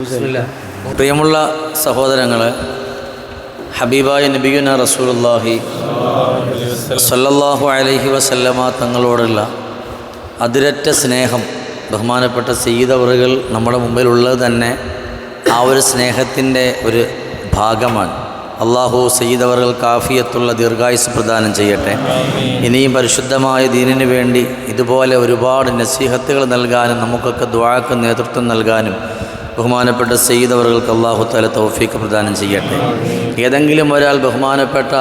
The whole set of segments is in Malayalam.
പ്രിയമുള്ള സഹോദരങ്ങൾ ഹബീബായ നബിയുന റസൂലുള്ളാഹി സല്ലല്ലാഹു അലൈഹി വസല്ലമ തങ്ങളോടുള്ള അതിരറ്റ സ്നേഹം ബഹുമാനപ്പെട്ട സീതവറുകൾ നമ്മുടെ മുമ്പിലുള്ളത് തന്നെ ആ ഒരു സ്നേഹത്തിന്റെ ഒരു ഭാഗമാണ്. അള്ളാഹു സയ്യിദവറുകൾ കാഫിയത്തുള്ള ദീർഘായുസ് പ്രദാനം ചെയ്യട്ടെ. ഇനിയും പരിശുദ്ധമായ ദീനിനു വേണ്ടി ഇതുപോലെ ഒരുപാട് നസീഹത്തുകൾ നൽകാനും നമുക്കൊക്കെ ദ്വാക്ക് നേതൃത്വം നൽകാനും ബഹുമാനപ്പെട്ട സെയ്ദ് അവർക്ക് അള്ളാഹു തല തൗഫീക്ക് പ്രദാനം ചെയ്യട്ടെ. ഏതെങ്കിലും ഒരാൾ ബഹുമാനപ്പെട്ട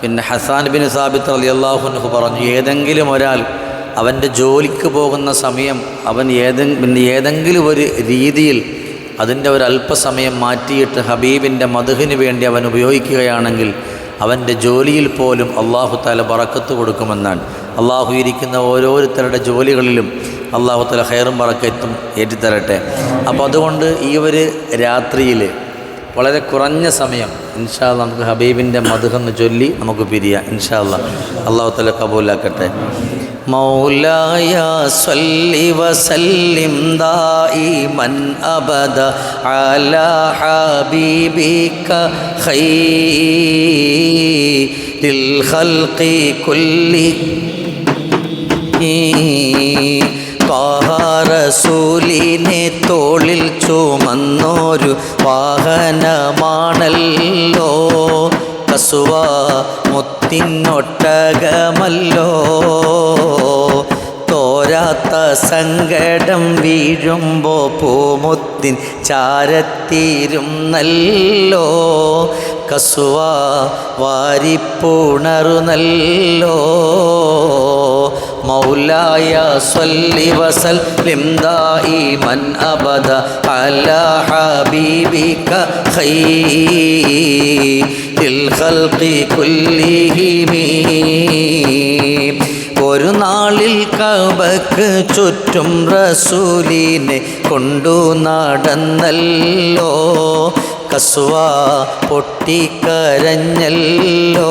പിന്നെ ഹസാൻ ബിൻ സാബിത്ത് അലി അള്ളാഹുനഹു പറഞ്ഞു ഏതെങ്കിലും ഒരാൾ അവന്റെ ജോലിക്ക് പോകുന്ന സമയം അവൻ ഏതെ പിന്നെ ഏതെങ്കിലും ഒരു രീതിയിൽ അതിന്റെ ഒരു അല്പസമയം മാറ്റിയിട്ട് ഹബീബിന്റെ മധുഹിന് വേണ്ടി അവൻ ഉപയോഗിക്കുകയാണെങ്കിൽ അവന്റെ ജോലിയിൽ പോലും അള്ളാഹു താല പറക്കത്ത് കൊടുക്കുമെന്നാണ്. അള്ളാഹു ഇരിക്കുന്ന ഓരോരുത്തരുടെ ജോലികളിലും അള്ളാഹു താല ഹൈറും ബറക്കത്തും ഏറ്റിത്തരട്ടെ. അപ്പോൾ അതുകൊണ്ട് ഈ ഒരു രാത്രിയിൽ വളരെ കുറഞ്ഞ സമയം ഇൻഷാല്ല നമുക്ക് ഹബീബിന്റെ മധുഹെന്ന് ചൊല്ലി നമുക്ക് പിരിയാം ഇൻഷാല്ല അള്ളാഹു താല കബൂലാക്കട്ടെ. സല്ലി വസല്ലിം ദായിമൻ അബദ അലാ ഹബീബിക ഖൈരിൽ ഖൽഖി കുല്ലി. റസൂലിനെ തോളിൽ ചുമന്നോരു വാഹനമാണല്ലോ. കസുവ മുത്തിനൊട്ടകമല്ലോ. തോരാത്ത സങ്കടം വീഴുമ്പോ പൂമുത്തിൻ ചാരത്തീരുന്നല്ലോ. കസുവ വാരിപ്പുണറുന്നല്ലോ മൗലായ സ്വല്ലി വസല്ലിം ദായിമൻ അബദ അല ഹബീബിക ഖൈരിൽ ഖൽഖി കുല്ലിഹിമീ ഒരു നാളിൽ കബക്ക് ചുറ്റും റസൂലിനെ കൊണ്ടു നടന്നല്ലോ. കസുവ പൊട്ടിക്കരഞ്ഞല്ലോ.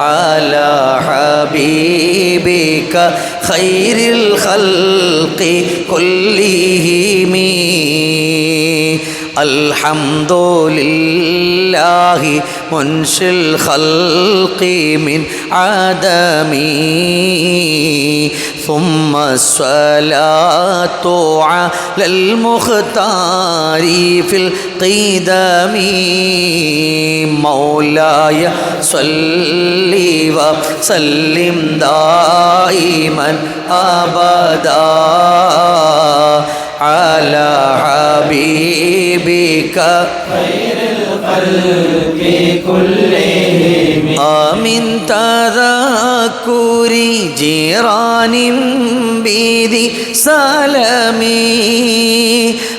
على حبيبك خير الخلق كلهم. الحمد لله. منشي الخلق من عدمي. ثم الصلاة على المختار في القدم. مولاي صل وسلم دائما أبدا على حبيبك. خير الخلق كلهم آمن تذكر جيران بذي سلامي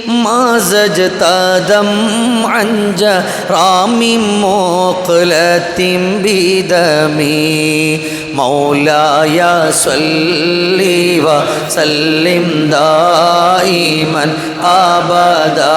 ما زجت دمعا جرام مقلة بدمي مولاي صل وسلم دائما أبدا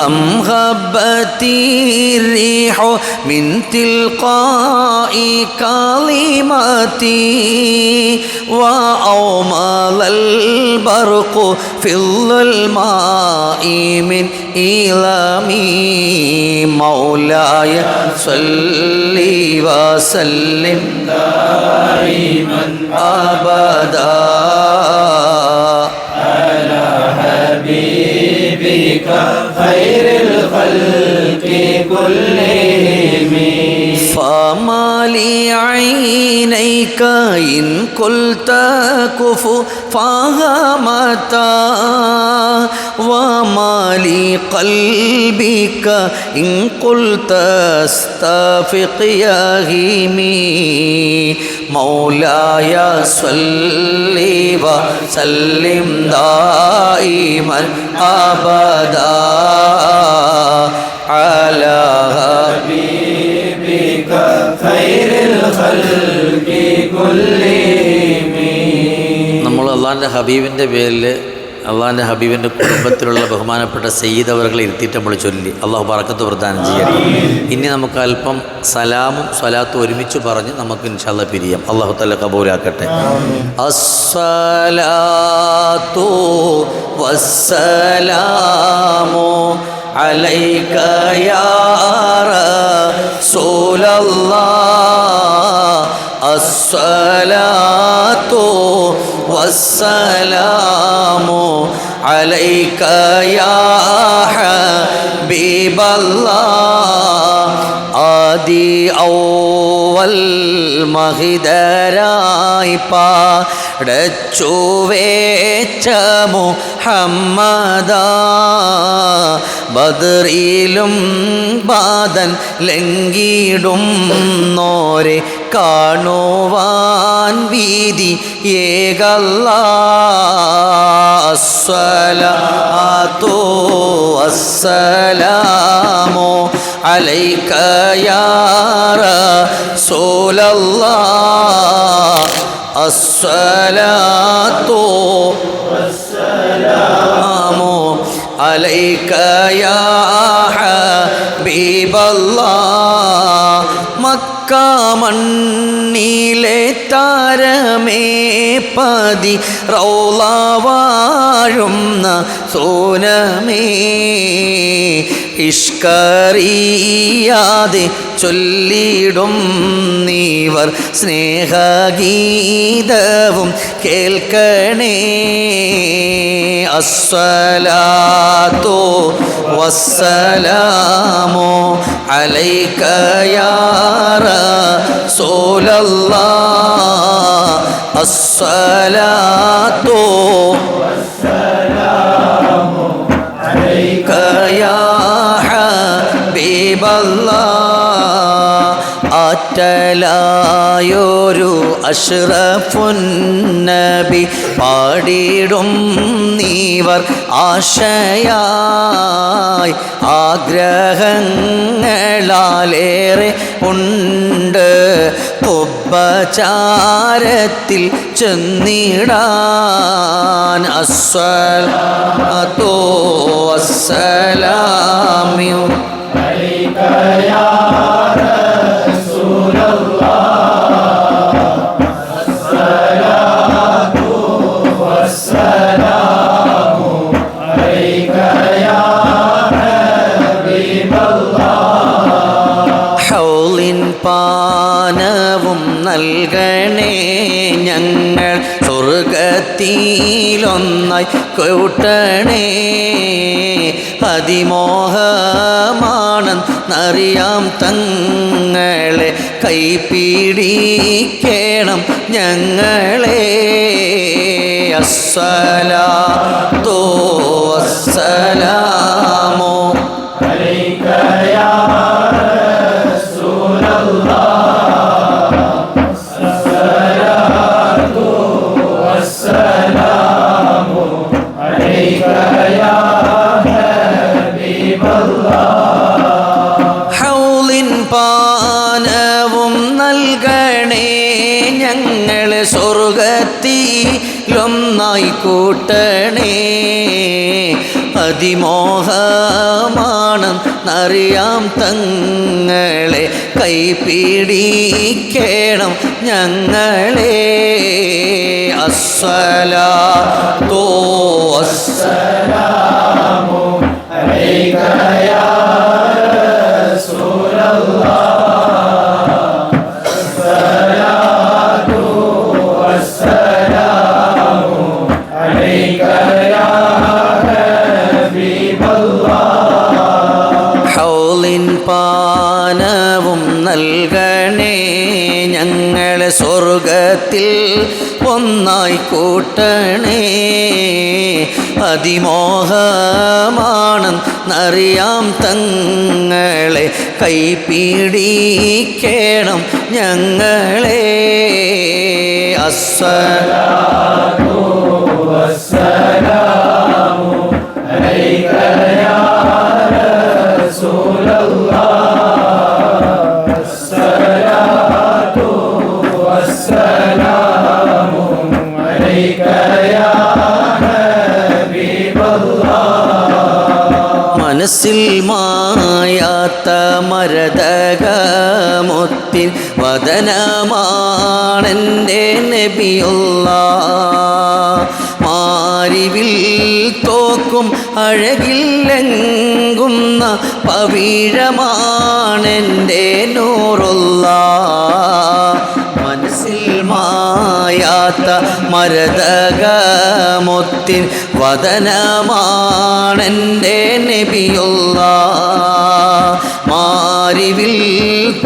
أم غبت الريح من تلقاء كلمتي وأومل البرق في الظلماء من إيلامي مولاي. صل وسلم دائما أبدا. خير الخلق كلهم لي عين عينيك إن قلت كفو فهمتا وما لقلبك إن قلت استفق يا هيمي مولاي صل وسلم دائما أبدا على حبيبك خير നമ്മൾ അള്ളാന്റെ ഹബീബിന്റെ പേരിൽ അള്ളാന്റെ ഹബീബിന്റെ കുടുംബത്തിലുള്ള ബഹുമാനപ്പെട്ട സെയ്ദ് അവരെ ഇരുത്തിയിട്ട് നമ്മൾ ചൊല്ലി. അള്ളാഹു പറക്കത്ത് പ്രദാനം ചെയ്യാം ഇനി നമുക്ക് അല്പം സലാമും സലാത്തും ഒരുമിച്ച് പറഞ്ഞ് നമുക്ക് ഇൻഷാല്ല പിരിയാം. അള്ളാഹു തല കബൂലാക്കട്ടെ. അസ്സലാത്തു വസ്സലാമോ അലൈക്കയാറ സോലല്ലാ الصلاة والسلام عليك يا حبيب الله ആദി ഔവൽ മഹിതരായി പാടച്ചു വേച്ച മുഹമ്മദ ബദറിലും ബാദൻ ലംഘിടും നോരെ കാണുവാൻ വീതി ഏകല്ല. ആത്തോ അസ്സലാമോ അലൈക്കയാറ സോലല്ല അസ്വലാത്തോ അസ്സലാമോ അലൈക്കയാ മണ്ണിലെ താരമേ പതി റൗളാവാഴുന്ന സോനമേ. ഇഷ്കറിയാതെ ചൊല്ലിടും നീവർ സ്നേഹഗീതവും കേൾക്കണേ. അസ്വലാത്തോ വസ്സലാമോ അലൈക്കയാ رسول الله الصلاة മഹലായോരു അഷ്റഫുന്നബി പാടിടും നീവർ ആശയായി ആഗ്രഹങ്ങളാലേറെ ഉണ്ട് ഉപചാരത്തിൽ ചെന്നിടാൻ അസ്വൽ അതോ Yeah. യാ സ്വർഗത്തിലൊന്നായി കൂട്ടണേ. അതിമോഹമാണെന്നറിയാം തങ്ങളെ. കൈപിടിക്കണം ഞങ്ങളെ. അസ്സലാത്തോ അസ്സലാമോ ഞങ്ങളെ സ്വർഗത്തിലൊന്നായി കൂട്ടണേ. അതിമോഹമാണെന്നറിയാം തങ്ങളെ. കൈപിടിക്കണം ഞങ്ങളെ. അസ്വല തോ അസ്വലാ സ്വർഗത്തിൽ ഒന്നായി കൂട്ടണേ. അതിമോഹമാണെന്നറിയാം തങ്ങളെ. കൈപിടിക്കണം ഞങ്ങളെ. അസ്സല മരതകമുത്തിൻ വദനമാണെന്റെ നബിയുള്ള മാരിവിൽ തോക്കും അഴകില്ലെങ്കുന്ന പവിഴമാണെന്റെ നൂറുള്ള മരതകമുത്തിൻ വതനമാണെന്റെ നബിയുള്ള. മാരിവിൽ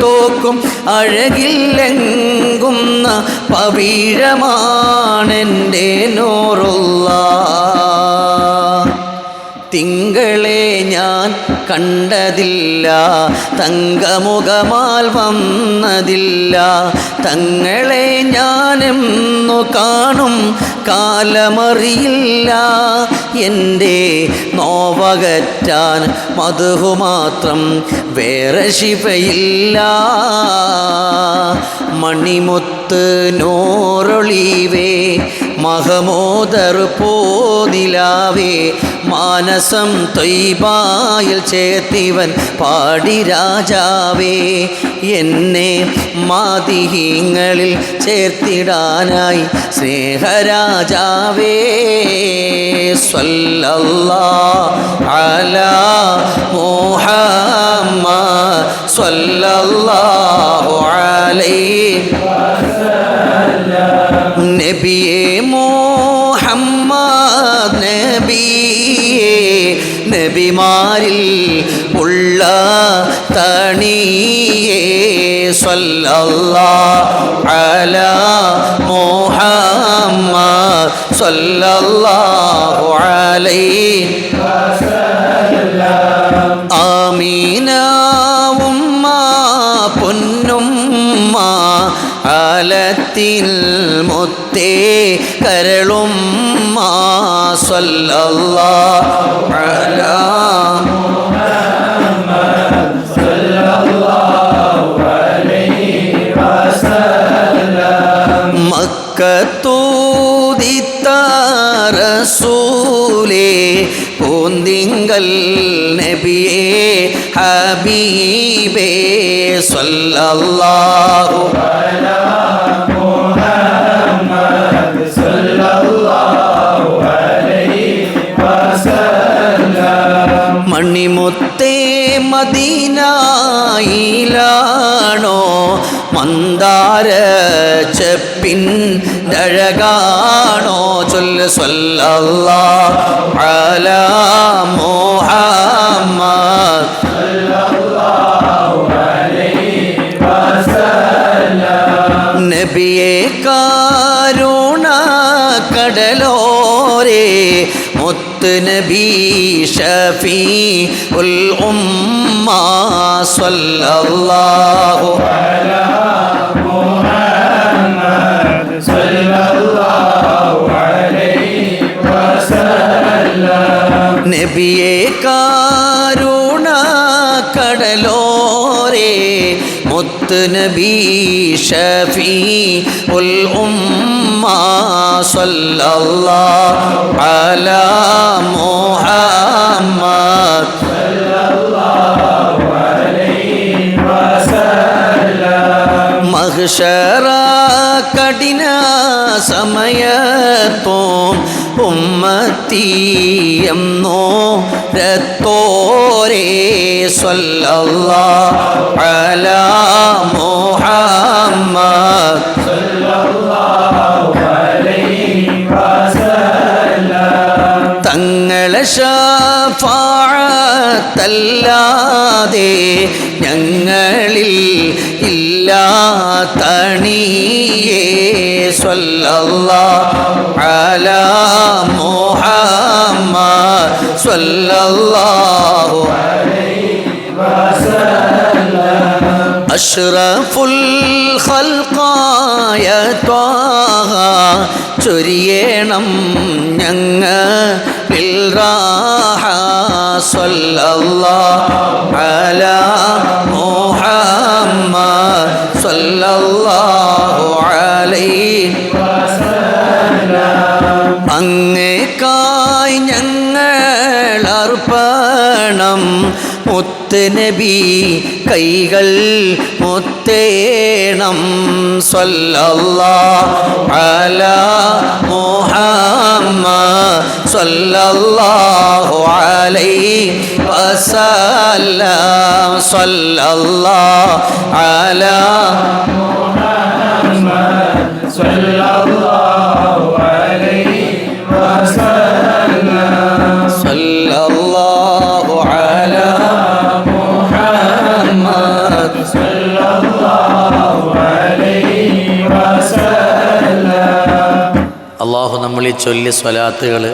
തോക്കും അഴകില്ലെങ്കുന്ന പവിഴമാണെന്റെ നോറുള്ള. തിങ്കളെ ഞാൻ കണ്ടതില്ല തങ്കമുഖമാൽ വന്നതില്ല തങ്ങളെ ഞാനെന്നു കാണും കാലമറിയില്ല. എന്റെ നോവകറ്റാൻ മധുഹുമാത്രം വേറെ ശിവയില്ല. മണിമുത്ത് നോറൊളിവേ മഹമോദർ പോതിലാവേ മാനസം തൊയ്ബായിൽ ചേത്തിവൻ പാടി രാജാവേ എന്നെ മാതിഹീങ്ങളിൽ ചേർത്തിടാനായി സ്നേഹരാജാവേ സ്വല്ലല്ലാ അലാ മുഹമ്മദ് സ്വല്ലല്ലാഹു അലൈഹി നബിയെ മോഹമ്മദ് നബിമാരിൽ ഉള്ള തണിയേ സ്വല്ലല്ലാഹു അലാ മുഹമ്മദ് സല്ലല്ലാഹു അലൈഹി ഉമ്മ പൊന്നുമ്മ അലത്തിൽ മുത്തേ കരളുമ്മ സ്വല്ലല്ലാഹു അലാ റസൂലേ പൂന്തിങ്കൽ നബിയേ ഹബീബേ സ്വല്ലല്ലാഹു മണിമുത്തേ മദീനായിലാണോ മന്ദാര ചെപ്പിൻ അഴകാണോ ചൊല്ല് സ്വല്ല അല മുഹമ്മദ്. നബിയെ കാരുണ കടലോരേ മുത്ത് നബി ഷഫീ ഉൽ ഉമ്മ സ്വല്ലല്ലാഹു നബിയെ കാരുണ കടലോരേ മുത്ത് നബി ഷഫീ ഉൽ ഉമ്മ സ്വല്ലല്ലാഹു അലാ മുഹമ്മദ്. മഹ്ഷറ കഠിന സമയത്തോം ഉമ്മത്തിയം രത്തോരെ സ്വല്ല അല മോഹമ്മ തങ്ങളെ ഷഫാഴത്തല്ലാതെ ഞങ്ങളിൽ ഇല്ലാ തണിയേ സ്വല്ലല്ലാ صلى الله عليه وسلم. أشرف الخلق يا طه تريينم ينغ بالراحة صلى الله على محمد صلى الله മുത്ത് നബി കൈകൾ മുത്തേണം. സ്വല്ല മോഹമ്മ മുഹമ്മ സല്ലല്ലാഹു സ്വല്ല അല സ്വല്ല ഈ ചൊല്ലി സ്വലാത്തുകൾ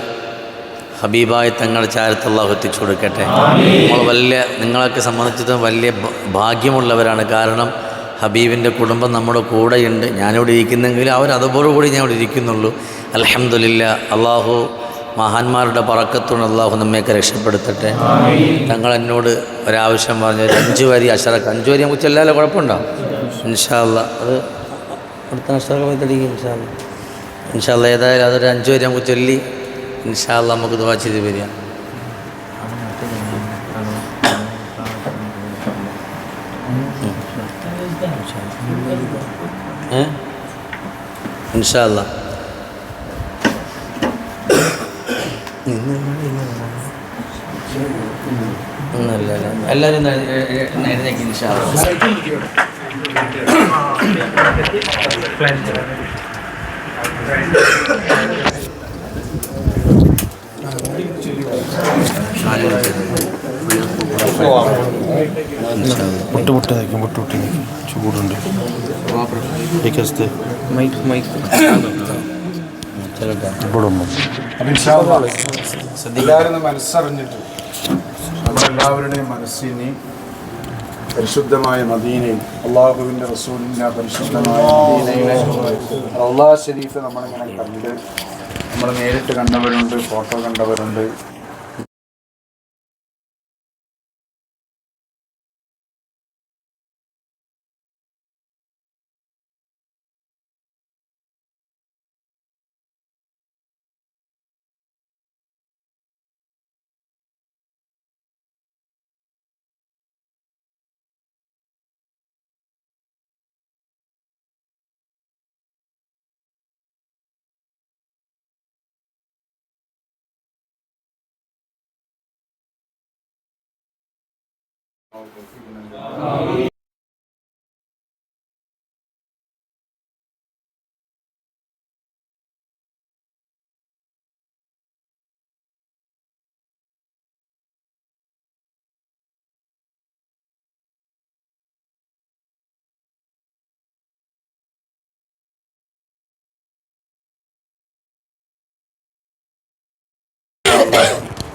ഹബീബായി തങ്ങളുടെ ചാരത്തുള്ള എത്തിച്ചു കൊടുക്കട്ടെ. നമ്മൾ വലിയ നിങ്ങളൊക്കെ സംബന്ധിച്ചിടത്തോളം വലിയ ഭാഗ്യമുള്ളവരാണ്. കാരണം ഹബീബിന്റെ കുടുംബം നമ്മുടെ കൂടെയുണ്ട് ഞാനിവിടെ ഇരിക്കുന്നെങ്കിൽ അവർ അതുപോലെ കൂടി ഞാൻ ഇവിടെ ഇരിക്കുന്നുള്ളൂ. അലഹമില്ല അള്ളാഹു മഹാന്മാരുടെ പറക്കത്തോട് അള്ളാഹു നമ്മയൊക്കെ രക്ഷപ്പെടുത്തട്ടെ. തങ്ങൾ എന്നോട് ഒരാവശ്യം പറഞ്ഞു അഞ്ച് വരി അഷറക്ക് അഞ്ച് വരി നമുക്ക് ചെല്ലാലോ കുഴപ്പമുണ്ടോ? ഇൻഷാല്ല അത് അടുത്ത അഷറക്ക് പോയി ഇൻഷാല്ല ഇൻഷാല്ല ഏതായാലും അതൊരു അഞ്ചു വരെ നമുക്ക് ചൊല്ലി ഇൻഷാല്ല നമുക്ക് ദുവാ ചെയ്ത് വരിക. ഇൻഷാല്ല ഒന്നല്ല എല്ലാവരും ഇൻഷാല്ല മുട്ട് മുട്ട് നിൽക്കും മുട്ട് മുട്ടി നിൽക്കും ചൂടുണ്ട് ഇക്കസ്ത് ചെല്ലട്ടെ ഇവിടെ ഒന്നും എല്ലാവരും ഒന്ന് മനസ്സറിഞ്ഞിട്ട് നമ്മളെല്ലാവരുടെയും മനസ്സിനെ പരിശുദ്ധമായ മദീനയിൽ അള്ളാഹുവിന്റെ റസൂലിന്റെ പരിശുദ്ധമായ മദീനയിലെ റൗലാ ഷെരീഫ് നമ്മളിങ്ങനെ കണ്ട് നമ്മൾ നേരിട്ട് കണ്ടവരുണ്ട് ഫോട്ടോ കണ്ടവരുണ്ട്.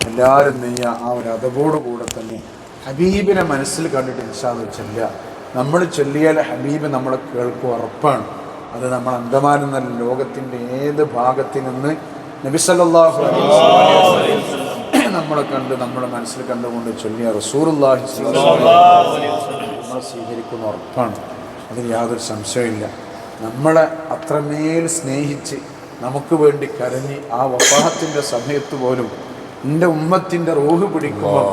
എല്ലാവരും നെയ്യ ആ ഒരു അതവോടുകൂടെ തന്നെ ഹബീബിനെ മനസ്സിൽ കണ്ടിട്ട് ഇൻഷാദ് ചൊല്ല നമ്മൾ ചൊല്ലിയാൽ ഹബീബ് നമ്മളെ കേൾക്കും ഉറപ്പാണ്. അത് നമ്മൾ അന്തമാൻ എന്ന ലോകത്തിന്റെ ഏത് ഭാഗത്ത് നിന്ന് നബിസല്ലാഹു നമ്മളെ കണ്ട് നമ്മളെ മനസ്സിൽ കണ്ടുകൊണ്ട് ചൊല്ലിയ റസൂറുല്ലാഹി നമ്മളെ സ്വീകരിക്കുന്ന ഉറപ്പാണ്. അതിൽ യാതൊരു സംശയമില്ല നമ്മളെ അത്രമേൽ സ്നേഹിച്ച് നമുക്ക് വേണ്ടി കരഞ്ഞ് ആ വപ്പാഹത്തിന്റെ സമയത്ത് പോലും എന്റെ ഉമ്മത്തിന്റെ റൂഹ് പിടിക്കുമ്പോൾ